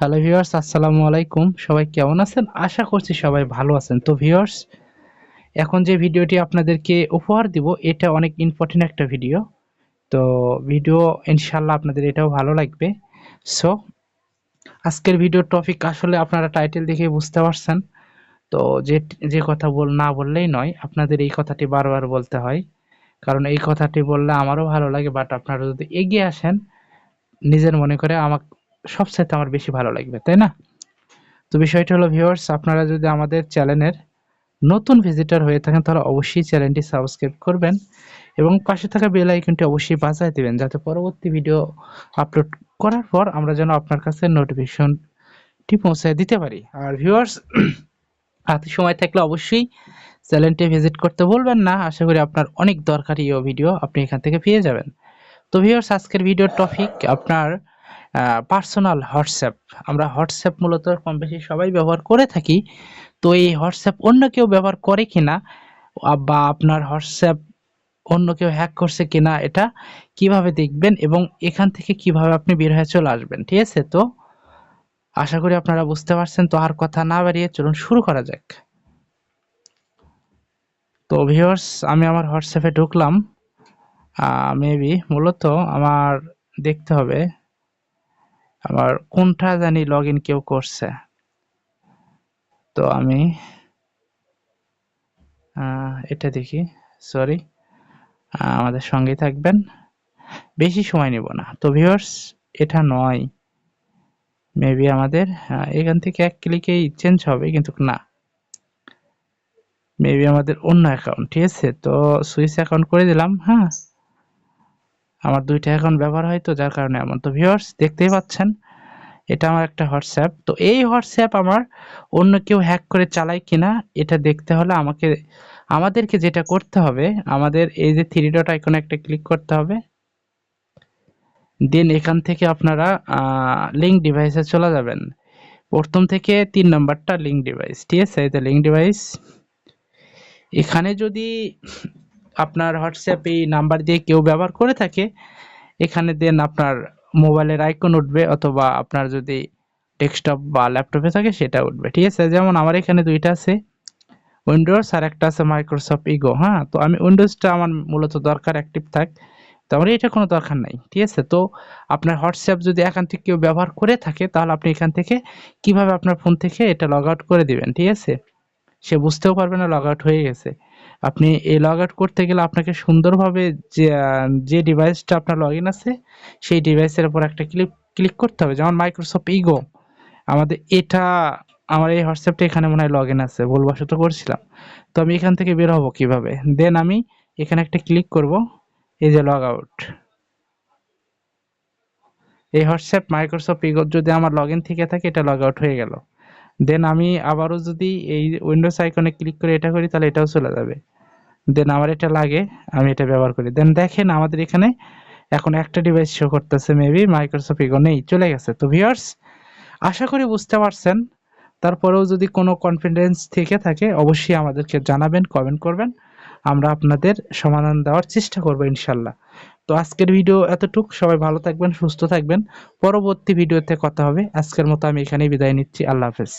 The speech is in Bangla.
হ্যালো ভিউয়ার্স আসসালামু আলাইকুম। সবাই কেমন আছেন? আশা করছি সবাই ভালো আছেন। তো ভিউয়ার্স এখন যে ভিডিওটি আপনাদেরকে উপহার দিব, এটা অনেক ইম্পর্টেন্ট একটা ভিডিও তো ভিডিও ইনশাল্লাহ আপনাদের এটাও ভালো লাগবে। সো আজকের ভিডিওর টপিক আসলে আপনারা টাইটেল দেখে বুঝতে পারছেন। তো যে যে কথা বল, না বললেই নয়, আপনাদের এই কথাটি বারবার বলতে হয়। কারণ এই কথাটি বললে আমারও ভালো লাগে বাট আপনারা যদি এগিয়ে আসেন, নিজের মনে করে আমাকে সবচাইতে আমার বেশি ভালো লাগবে, তাই না? তো বিষয়টা হলো ভিউয়ার্স আপনারা যদি আমাদের চ্যানেলের নতুন ভিজিটর হয়ে থাকেন, তাহলে অবশ্যই চ্যানেলটি সাবস্ক্রাইব করবেন এবং পাশে থাকা বেল আইকনটি অবশ্যই বাজায় দিবেন, যাতে পরবর্তী ভিডিও আপলোড করার পর আমরা যেন আপনার কাছে নোটিফিকেশনটি পৌঁছায় দিতে পারি। আর ভিউয়ার্স হাতে সময় থাকলে অবশ্যই চ্যানেলটি ভিজিট করতে বলবেন না। আশা করি আপনার অনেক দরকারি ভিডিও আপনি এখান থেকে পেয়ে যাবেন। তো ভিউয়ার্স আজকের ভিডিওর টপিক আপনার পার্সোনাল হোয়াটসঅ্যাপ। আমরা হোয়াটসঅ্যাপ মূলত কম বেশি সবাই ব্যবহার করে থাকি। তো এই হোয়াটসঅ্যাপ অন্য কেউ ব্যবহার করে কিনা, বা আপনার হোয়াটসঅ্যাপ অন্য কেউ হ্যাক করছে কিনা, এটা কীভাবে দেখবেন এবং এখান থেকে কীভাবে আপনি বের হয়ে চলে আসবেন, ঠিক আছে? তো আশা করি আপনারা বুঝতে পারছেন, তো আর কথা না বাড়িয়ে চলুন শুরু করা যাক। তো ভিউয়ার্স আমি আমার হোয়াটসঅ্যাপে ঢুকলাম। মেবি মূলত আমার দেখতে হবে আমার কোনটা জানি লগ ইন কেউ করছে। তো আমি এটা দেখি সরি আমাদের সঙ্গে থাকবেন। বেশি সময় নেব না। তো ভিউয়ার্স এটা নয়। মেবি আমাদের এখান থেকে এক ক্লিকেই চেঞ্জ হবে, কিন্তু না। মেবি আমাদের অন্য অ্যাকাউন্ট ঠিক আছে? তো সুইচ অ্যাকাউন্ট করে দিলাম হ্যাঁ? আমার দুইটা অ্যাকাউন্ট ব্যবহার হয় তো, যার কারণে এমন তো ভিউয়ার্স দেখতেই পাচ্ছেন, এটা আমার একটা হোয়াটসঅ্যাপ। তো এই হোয়াটসঅ্যাপ আমার অন্য কেউ হ্যাক করে চালায় কিনা, এটা দেখতে হলে আমাকে, আমাদেরকে যেটা করতে হবে, আমাদের এই যে থ্রি ডট আইকনে একটা ক্লিক করতে হবে। দেন এখান থেকে আপনারা লিঙ্ক ডিভাইসে চলে যাবেন। প্রথম থেকে তিন নম্বরটা লিঙ্ক ডিভাইস ঠিক আছে? এই লিঙ্ক ডিভাইস এখানে যদি আপনার হোয়াটসঅ্যাপ এই নাম্বার দিয়ে কেউ ব্যবহার করে থাকে, এখানে দেন আপনার মোবাইলের আইকন উঠবে অথবা আপনার যদি ডেস্কটপ বা ল্যাপটপে থাকে সেটা উঠবে, ঠিক আছে? যেমন আমার এখানে দুইটা আছে উইন্ডোজ আর একটা আছে মাইক্রোসফট ইগো হ্যাঁ? তো আমি উইন্ডোজটা আমার মূলত দরকার অ্যাক্টিভ থাক, তো আমার এটা কোনো দরকার নাই, ঠিক আছে? তো আপনার হোয়াটসঅ্যাপ যদি এখান থেকে কেউ ব্যবহার করে থাকে, তাহলে আপনি এখান থেকে কীভাবে আপনার ফোন থেকে এটা লগ আউট করে দিবেন, ঠিক আছে? সে বুঝতেও পারবে না লগ আউট হয়ে গেছে। আপনি এই লগ আউট করতে গেলে আপনাকে সুন্দরভাবে যে যে ডিভাইসটা আপনার লগ ইন আছে, সেই ডিভাইসের উপর একটা ক্লিক ক্লিক করতে হবে। যেমন মাইক্রোসফট ইগো আমাদের এটা, আমার এই হোয়াটসঅ্যাপটা এখানে মনে হয় লগ ইন আছে, ভুলবশত করছিলাম। তো আমি এখান থেকে বের হব কীভাবে? দেন আমি এখানে একটা ক্লিক করব, এই যে লগ আউট এই হোয়াটসঅ্যাপ মাইক্রোসফট ইগো যদি আমার লগ ইন থেকে থাকে, এটা লগ আউট হয়ে গেল। দেন আমি আবারও যদি এই উইন্ডোজ আইকনে ক্লিক করে এটা করি, তাহলে এটাও চলে যাবে। দেন আমার এটা লাগে, আমি এটা ব্যবহার করি। দেন দেখেন আমাদের এখানে এখন একটা ডিভাইস শো করতেছে মেবি মাইক্রোসফট ইগো নেই, চলে গেছে। তো ভিউয়ার্স আশা করি বুঝতে পারছেন। তারপরেও যদি কোনো কনফিডেন্স থেকে থাকে, অবশ্যই আমাদেরকে জানাবেন কমেন্ট করবেন। আমরা আপনাদের সমাধান দেওয়ার চেষ্টা করব, ইনশাল্লাহ। তো আজকের ভিডিও এতটুক। সবাই ভালো থাকবেন, সুস্থ থাকবেন। পরবর্তী ভিডিওতে কথা হবে। আজকের মতো আমি এখানেই বিদায় নিচ্ছি। আল্লাহ হাফেজ।